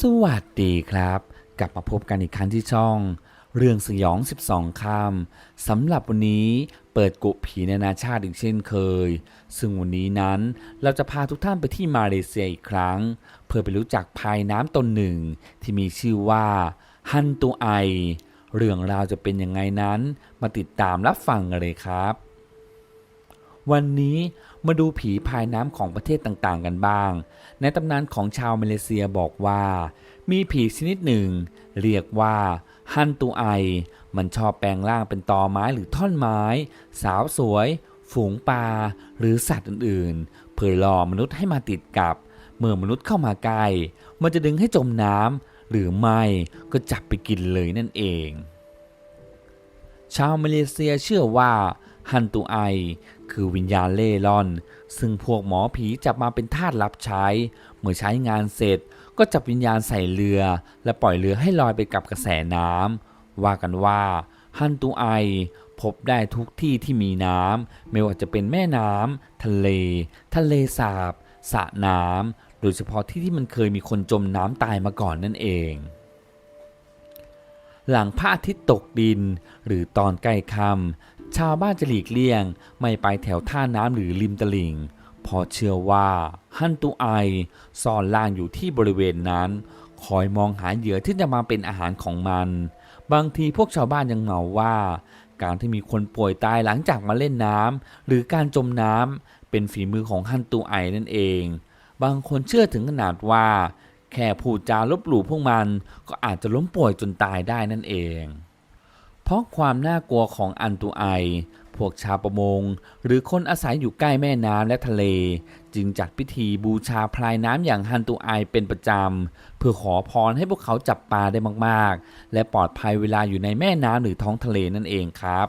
สวัสดีครับ กลับมาพบกันอีกครั้งที่ช่อง เรื่องสยอง 12คำสำหรับวันนี้เปิดกุผีนานาชาติอีกเช่นเคย ซึ่งวันนี้นั้นเราจะพาทุกท่านไปที่มาเลเซียอีกครั้ง เพื่อไปรู้จักพายน้ำตนหนึ่งที่มีชื่อว่าฮันตูไอ เรื่องราวจะเป็นยังไงนั้น มาติดตามรับฟังกันเลยครับ วันนี้มาดูผีพายน้ำของประเทศต่างๆกันบ้าง ในตำนานของชาวมาเลเซียบอกว่า มีผีชนิดหนึ่ง เรียกว่าฮันตูไอ มันชอบแปลงร่างเป็นตอไม้หรือท่อนไม้ สาวสวย ฝูงปลาหรือสัตว์อื่นๆ เพื่อล่อมนุษย์ให้มาติดกับ เมื่อมนุษย์เข้ามาใกล้มันจะดึงให้จมน้ำหรือไม่ก็จับไปกินเลยนั่นเอง ชาวมาเลเซียเชื่อว่าฮันตูไอ คือวิญญาณเล่ร่อน ซึ่งพวกหมอผีจับมาเป็นทาสรับใช้ เมื่อใช้งานเสร็จก็จับวิญญาณใส่เรือ และปล่อยเรือให้ลอยไปกับกระแสน้ำว่ากันว่าฮันตูไอพบได้ทุกที่ที่มีน้ำไม่ว่าจะเป็นแม่น้ำทะเล ทะเลสาบสระน้ำโดยเฉพาะที่ที่มันเคยมีคนจมน้ำตายมาก่อนนั่นเอง หลังพระอาทิตย์ตกดิน หรือตอนใกล้ค่ำ ชาวบ้านจะหลีกเลี่ยง ไม่ไปแถวท่าน้ำหรือริมตลิ่งเพอเชื่อว่าฮันตูไอซ่อนล่างอยู่ที่บริเวณนั้น คอยมองหาเหยื่อที่จะมาเป็นอาหารของมัน บางทีพวกชาวบ้านยังเหมาว่า การที่มีคนป่วยตายหลังจากมาเล่นน้ำหรือการจมน้ำเป็นฝีมือของฮันตูไอนั่นเอง บางคนเชื่อถึงขนาดว่า แค่พูดจาลบหลู่พวกมันก็อาจจะล้มป่วยจนตายได้นั่นเอง เพราะความน่ากลัวของอันตูไอ พวกชาวประมง หรือคนอาศัยอยู่ใกล้แม่น้ำและทะเล จึงจัดพิธีบูชาพลายน้ำอย่างฮันตูไอเป็นประจำ เพื่อขอพรให้พวกเขาจับปลาได้มากๆ และปลอดภัยเวลาอยู่ในแม่น้ำหรือท้องทะเลนั่นเองครับ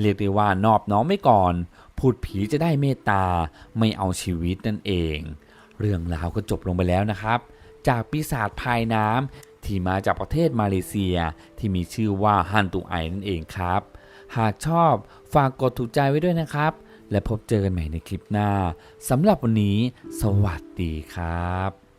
เรียกได้ว่านอบน้อมไม่ก่อนพูดผีจะได้เมตตาไม่เอาชีวิตนั่นเอง เรื่องราวก็จบลงไปแล้วนะครับ จากปีศาจพายน้ำ ที่มาจากประเทศมาเลเซีย ที่มีชื่อว่าฮันตุไอนั่นเองครับ หากชอบฝากกดถูกใจไว้ด้วยนะครับ และพบเจอกันใหม่ในคลิปหน้าสำหรับวันนี้ สวัสดีครับ